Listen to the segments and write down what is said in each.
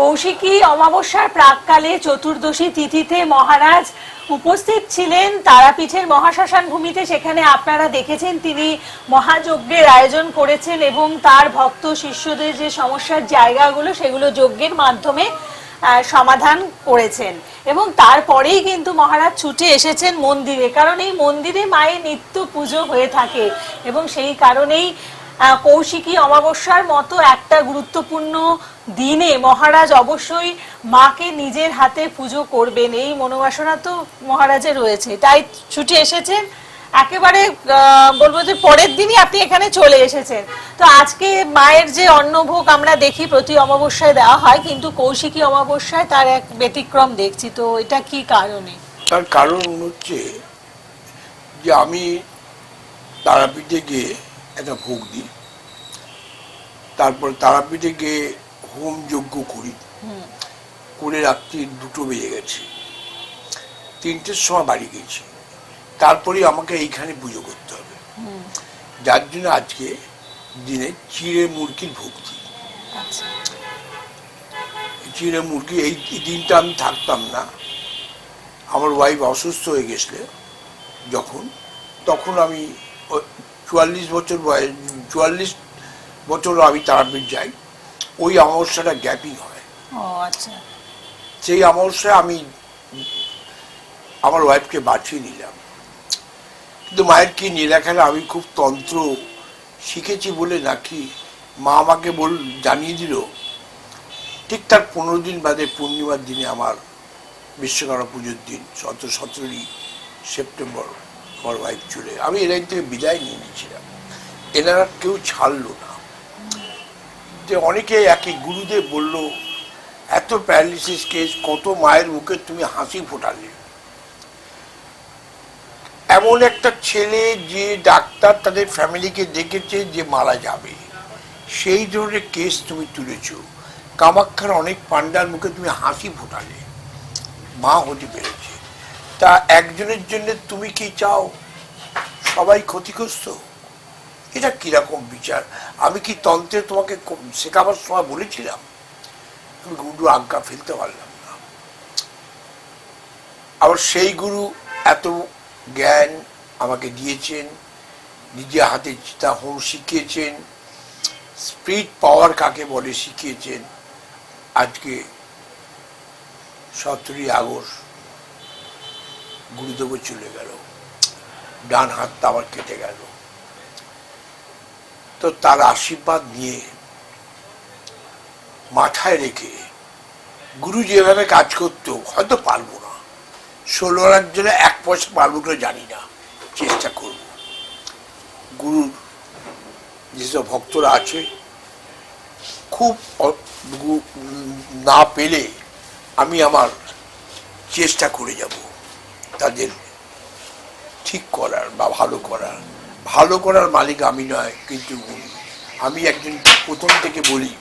কৌশিকী অমাবস্যার প্রাককালে চতুর্দশী তিথিতে মহারাজ উপস্থিত ছিলেন তারাপীঠের মহাশ্মশান ভূমিতে। সেখানে আপনারা দেখেছেন তিনি মহাযজ্ঞের আয়োজন করেছেন এবং তার ভক্ত শিষ্যদের যে সমস্যার জায়গাগুলো, সেগুলো যজ্ঞের মাধ্যমে সমাধান করেছেন। এবং তারপরেই কিন্তু মহারাজ ছুটে এসেছেন মন্দিরে। কারণ এই মন্দিরে মায়ের নিত্য পুজো হয়ে থাকে এবং সেই কারণেই কৌশিকী অমাবস্যার মতো একটা গুরুত্বপূর্ণ দিনে মহারাজ অবশ্যই মাকে নিজের হাতে পুজো করবেন। এই মনোবাসনা তো মহারাজের রয়েছে। তাই ছুটে এসেছেন। একেবারে বলব যে পরের দিনই আপনি এখানে চলে এসেছেন। তো আজকে মায়ের যে অন্নভোগ আমরা দেখি প্রতি অমাবস্যায় দেওয়া হয়, কিন্তু কৌশিকী অমাবস্যায় তার এক ব্যতিক্রম দেখছি। তো এটা কি কারণে? তার কারণ হচ্ছে যে আমি তারাপীঠে গিয়ে একটা ভোগ দিই। তারপর তারাপীঠে গিয়ে হোম যজ্ঞ করি। করে রাত্রি দুটো বেজে গেছে। তিনটের সময় বাড়ি গেছি। তারপরে আমাকে এইখানে পুজো করতে হবে। যার জন্য আজকে দিনে চিড়ে মুরগির ভোগ দিই। আচ্ছা। চিড়ে মুরগি এই দিনটা আমি থাকতাম না। আমার ওয়াইফ অসুস্থ হয়ে গেছিলে যখন তখন আমি চুয়াল্লিশ বছর বয়স চুয়াল্লিশ বছর আমি তারাপীঠ যাই ওই অমাবস্যাটা গ্যাপিং হয়। ও আচ্ছা। সেই অমাবস্যায় আমি আমার ওয়াইফকে বাঁচিয়ে নিলাম। কিন্তু মায়ের কি নিরাখালে আমি খুব তন্ত্র শিখেছি বলে নাকি মা আমাকে বল জানিয়ে দিল ঠিক তার পনেরো দিন বাদে পূর্ণিমার দিনে আমার বিশ্বকর্মা পুজোর দিন সতেরো সতেরোই সেপ্টেম্বর। আমার ওয়াইফ চলে। আমি এলাইন থেকে বিদায় নিয়ে নিয়েছিলাম। এনারা কেউ ছাড়লো না। যে অনেকে একই গুরুদেব বলল, এত প্যারালিসিস কেস কত মায়ের মুখে তুমি হাসি ফোটালে? এমন একটা ছেলে যে ডাক্তার তাদের ফ্যামিলিকে দেখেছে যে মারা যাবে। সেই ধরনের কেস তুমি তুলেছ। কামাক্ষার অনেক পান্ডার মুখে তুমি হাসি ফোটালে। মা হতে পেরেছে। তা একজনের জন্য তুমি কি চাও? সবাই ক্ষতিগ্রস্ত। এটা কীরকম বিচার? আমি কি তন্ত্রে তোমাকে শেখাবার সময় বলেছিলাম? আমি গুরু আজ্ঞা ফেলতে পারলাম না। আবার সেই গুরু এত জ্ঞান আমাকে দিয়েছেন, নিজে হাতে চিতা হোম শিখিয়েছেন, স্পিড পাওয়ার কাকে বলে শিখিয়েছেন। আজকে সতেরোই আগস্ট গুরুদেব চলে গেল। ডান হাতটা আবার কেটে গেল। তো তার আশীর্বাদ নিয়ে মাথায় রেখে গুরু যেভাবে কাজ করতো, হয়তো পারব না। ষোলো জন্য এক পয়সা পারব কিনা জানি না। চেষ্টা করব। গুরুর যেসব ভক্তরা আছে, খুব না পেলে আমি আমার চেষ্টা করে যাব। তাদের ঠিক করার বা ভালো করার। ভালো করার মালিক আমি নয়, কিন্তু আমি একজন, প্রথম থেকে বলি,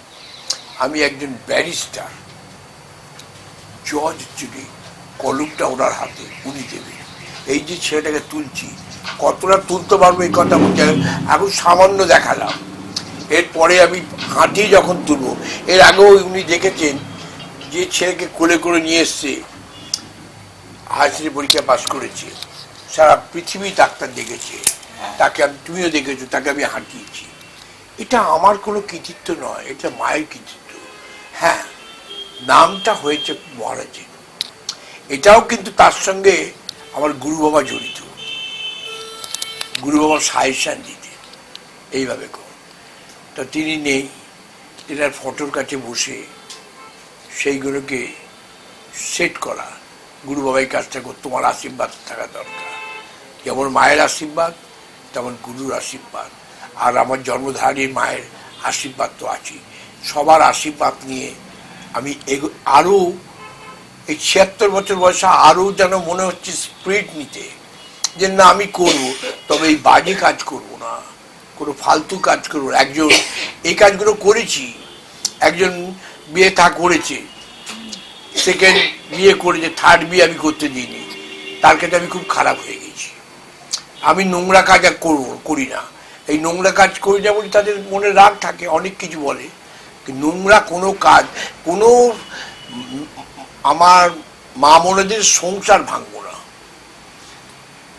আমি একজন ব্যারিস্টার। জজ যদি কলমটা ওনার হাতে, উনি দেবে। এই যে ছেলেটাকে তুলছি, কতটা তুলতে পারব এই কথা বলতে এখন সামান্য দেখালাম। এরপরে আমি হাঁটি যখন তুলবো, এর আগেও উনি দেখেছেন, যে ছেলেকে কোলে করে নিয়ে এসছে হাসির পরীক্ষা পাশ করেছে। সারা পৃথিবী ডাক্তার দেখেছে। তাকে আমি তুমিও দেখেছ তাকে আমি হাঁটিয়েছি। এটা আমার কোনো কৃতিত্ব নয় এটা মায়ের কৃতিত্ব। হ্যাঁ নামটা হয়েছে মহারাজের। এটাও কিন্তু তার সঙ্গে আমার গুরু বাবা জড়িত। গুরু বাবা সাহেসান দিতে এইভাবে কর। তো তিনি নেই এনার ফটোর কাছে বসে সেইগুলোকে সেট করা। গুরু বাবাই কাজটা করতো তোমার আশীর্বাদ থাকা দরকার। যেমন মায়ের আশীর্বাদ, তেমন গুরুর আশীর্বাদ। আর আমার জন্মধারী মায়ের আশীর্বাদ তো আছেই। সবার আশীর্বাদ নিয়ে আমি এগো, আরও এই ছিয়াত্তর বছর বয়সে আরও যেন মনে হচ্ছে স্পিরিট নিতে, যে না, আমি করব, তবে এই বাজে কাজ করব না। কোনো ফালতু কাজ করব। একজন, এই কাজগুলো করেছি। একজন বিয়ে তা করেছে। সেকেন্ড বিয়ে করেছে থার্ড বিয়ে আমি করতে দিইনি। তার কাছে আমি খুব খারাপ হয়ে গেছি। আমি নোংরা কাজ আর করব, করি না। এই নোংরা কাজ করি যেমন তাদের মনে রাগ থাকে, অনেক কিছু বলে। নোংরা কোনো কাজ, কোনো আমার মা মনেদের সংসার ভাঙবো না।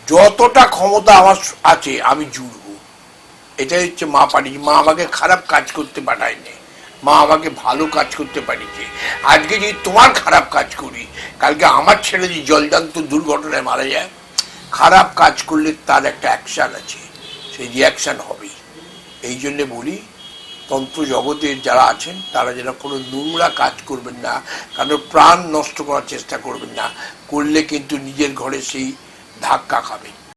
যতটা ক্ষমতা আমার আছে, আমি জুড়বো। এটাই হচ্ছে মা পাঠিয়েছে মা আমাকে খারাপ কাজ করতে পাঠায়নি। মা আমাকে ভালো কাজ করতে পাঠিয়েছে আজকে যদি তোমার খারাপ কাজ করি, কালকে আমার ছেলে যদি জলজান্ত দুর্ঘটনায় মারা যায়, খারাপ কাজ করলে তার একটা অ্যাকশান আছে। সেই রিয়াকশান হবেই। এই জন্যে বলি, তন্ত্র জগতের যারা আছেন, তারা যেন কোনো নোংরা কাজ করবেন না, কারণ প্রাণ নষ্ট করার চেষ্টা করবেন না। করলে কিন্তু নিজের ঘরে সেই ধাক্কা খাবেন।